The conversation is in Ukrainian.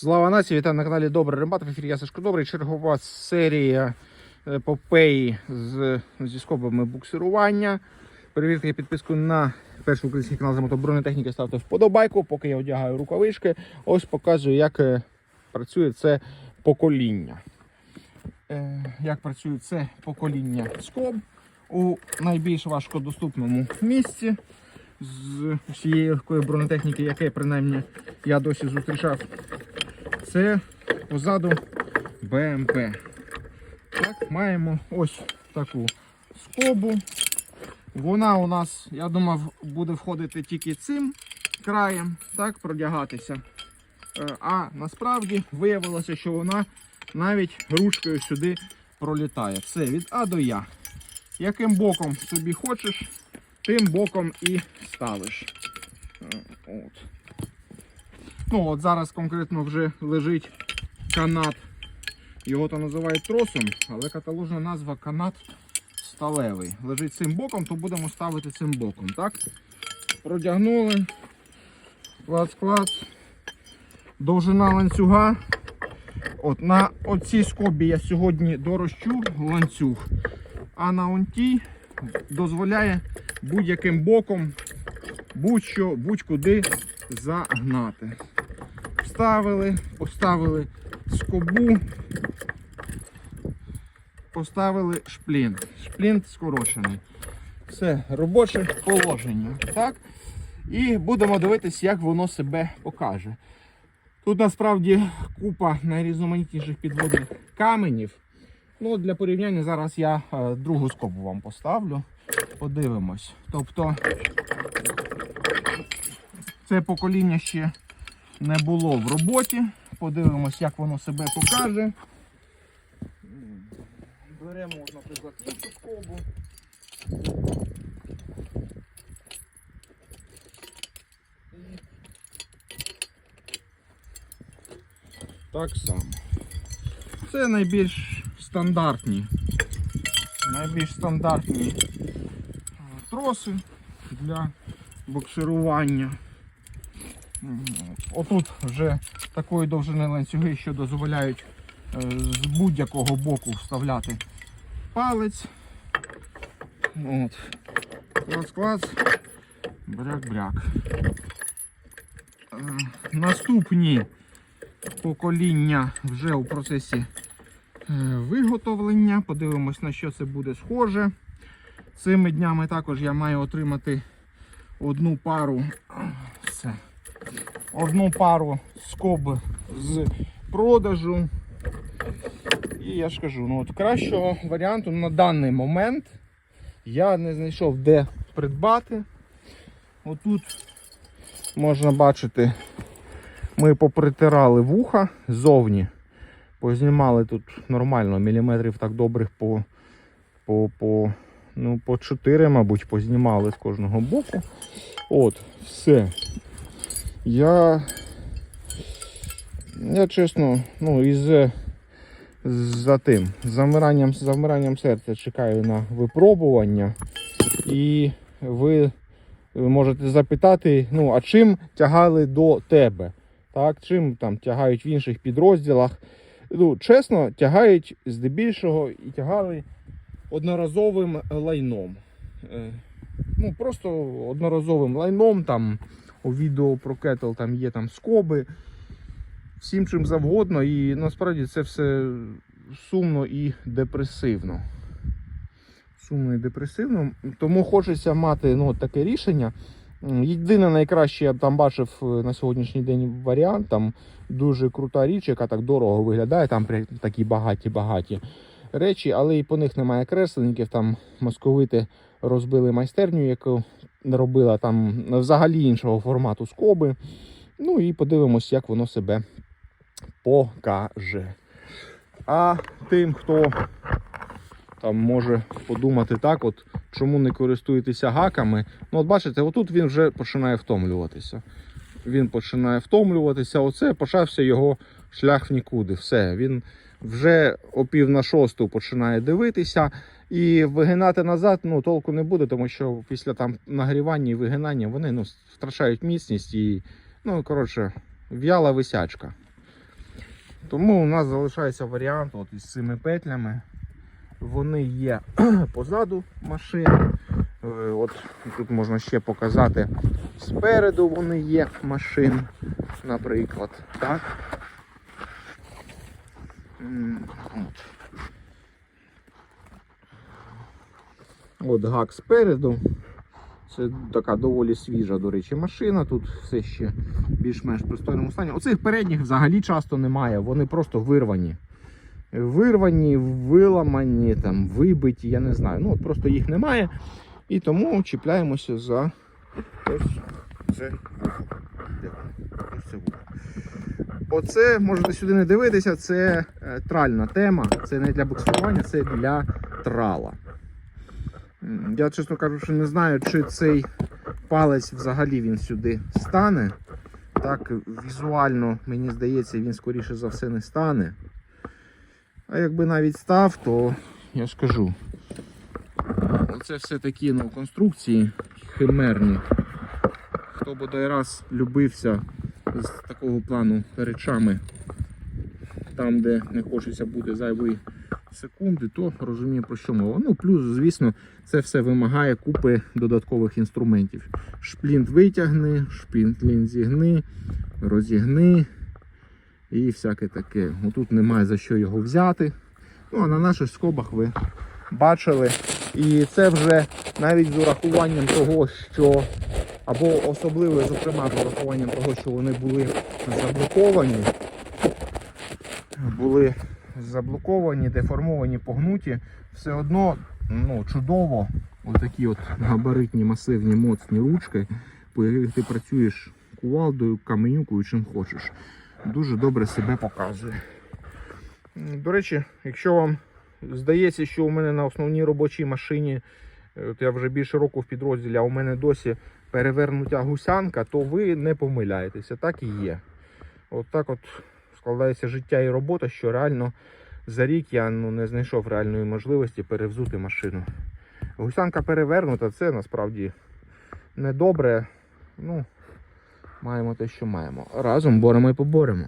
Слава нації, вітаю на каналі Добрий Рембат. В ефірі я Сашко Добрий. Чергова серія епопеї з, зі скобами буксирування. Перевірте підписку на перший український канал за мотобронетехніки. Ставте вподобайку, поки я одягаю рукавички. Ось показую, як е, працює це покоління. Е, Як працює це покоління скоб у найбільш важкодоступному місці з усієї легкої бронетехніки, яке принаймні я досі зустрічав. Це позаду БМП. Так, маємо ось таку скобу. Вона у нас, я думав, буде входити тільки цим краєм, так, продягатися. Е, А насправді виявилося, що вона навіть ручкою сюди пролітає. Все від А до Я. Яким боком собі хочеш, тим боком і ставиш. Е, От. Ну, от зараз конкретно вже лежить канат. Його то називають тросом, але каталожна назва канат сталевий. Лежить цим боком, то будемо ставити цим боком. так? Продягнули. Клац-клац. Довжина ланцюга. От на оцій скобі я сьогодні дорощу ланцюг, а на онтій дозволяє будь-яким боком будь-що, будь-куди загнати. Вставили, поставили скобу, поставили шплінт. Шплінт скорочений. Все, робоче положення. Так? І будемо дивитись, як воно себе покаже. Тут насправді купа найрізноманітніших підводних каменів. Ну, Для порівняння зараз я е, другу скобу вам поставлю. Подивимось. Тобто це покоління ще не було в роботі. Подивимось, як воно себе покаже. Беремо, наприклад, іншу скобу. Так само. Це найбільш стандартні. Найбільш стандартні троси для буксирування. Отут вже такої довжини ланцюги, що дозволяють е, з будь-якого боку вставляти палець. От. Клац-клац. Бряк-бряк. Е, Наступні покоління вже у процесі е, виготовлення. Подивимось, на що це буде схоже. Цими днями також я маю отримати одну пару. Одну пару скоб з продажу. І я ж кажу, ну от кращого варіанту на даний момент я не знайшов де придбати. Отут можна бачити, ми попритирали вуха ззовні. Познімали тут нормально, міліметрів так добрих по, по, по, ну, по 4, мабуть, познімали з кожного боку. От, все. Я, я чесно, ну, із за тим, замиранням, замиранням серця чекаю на випробування. І ви можете запитати, ну, а чим тягали до тебе? Так, чим там тягають в інших підрозділах? Ну, чесно, тягають здебільшого і тягали одноразовим лайном. Е, Ну, просто одноразовим лайном. Там у відео про кетл там є там скоби, всім чим завгодно. І насправді це все сумно і депресивно. Сумно і депресивно. Тому хочеться мати ну, таке рішення. Єдине найкраще я там бачив е, на сьогоднішній день варіант. Там дуже крута річ, яка так дорого виглядає, там такі багаті-багаті речі, але і по них немає кресленників. Там московити розбили майстерню, яку робила там взагалі іншого формату скоби. Ну і подивимось, як воно себе покаже. А тим, хто там може подумати так, от чому не користуєтеся гаками. Ну, от бачите, отут він вже починає втомлюватися. Він починає втомлюватися. Оце почався його шлях в нікуди. Все, він вже о пів на шосту починає дивитися. І вигинати назад ну, толку не буде, тому що після там нагрівання і вигинання вони ну, втрачають міцність і, ну, коротше, в'яла висячка. Тому у нас залишається варіант от із цими петлями. Вони є позаду машини. Е, От тут можна ще показати спереду вони є машин, наприклад. Так. От гак спереду. Це така доволі свіжа, до речі, машина. Тут все ще більш-менш пристойному стані. Оцих передніх взагалі часто немає, вони просто вирвані. Вирвані, виламані, там, вибиті, я не знаю. Ну, от просто їх немає. І тому чіпляємося за ось це? Ось. Оце можете сюди не дивитися, це е, тральна тема. Це не для буксирування, це для трала. Я, чесно кажучи, не знаю, чи цей палець взагалі він сюди стане. Так, візуально, мені здається, він скоріше за все не стане. А якби навіть став, то я скажу. Оце все такі ну, конструкції химерні. Хто бодай раз любився з такого плану речами, там, де не хочеться бути зайвої секунди, то розуміє про що мова. Ну, плюс, звісно, це все вимагає купи додаткових інструментів. Шплінт витягни, шплінт зігни, розігни і всяке таке. Отут немає за що його взяти. Ну, а на наших скобах ви бачили. І це вже навіть з урахуванням того, що або особливо, зокрема, з урахуванням того, що вони були заблоковані, були заблоковані, деформовані, погнуті, все одно ну, чудово, отакі от габаритні, масивні, моцні ручки, по яких ти працюєш кувалдою, каменюкою, чим хочеш. Дуже добре себе показує. До речі, якщо вам здається, що у мене на основній робочій машині, е, от я вже більше року в підрозділі, а у мене досі перевернута гусянка, то ви не помиляєтеся, так і є. От так от складається життя і робота, що реально за рік я ну, не знайшов реальної можливості перевзути машину. Гусянка перевернута, це насправді недобре. Ну, маємо те, що маємо. Разом боремо і поборемо.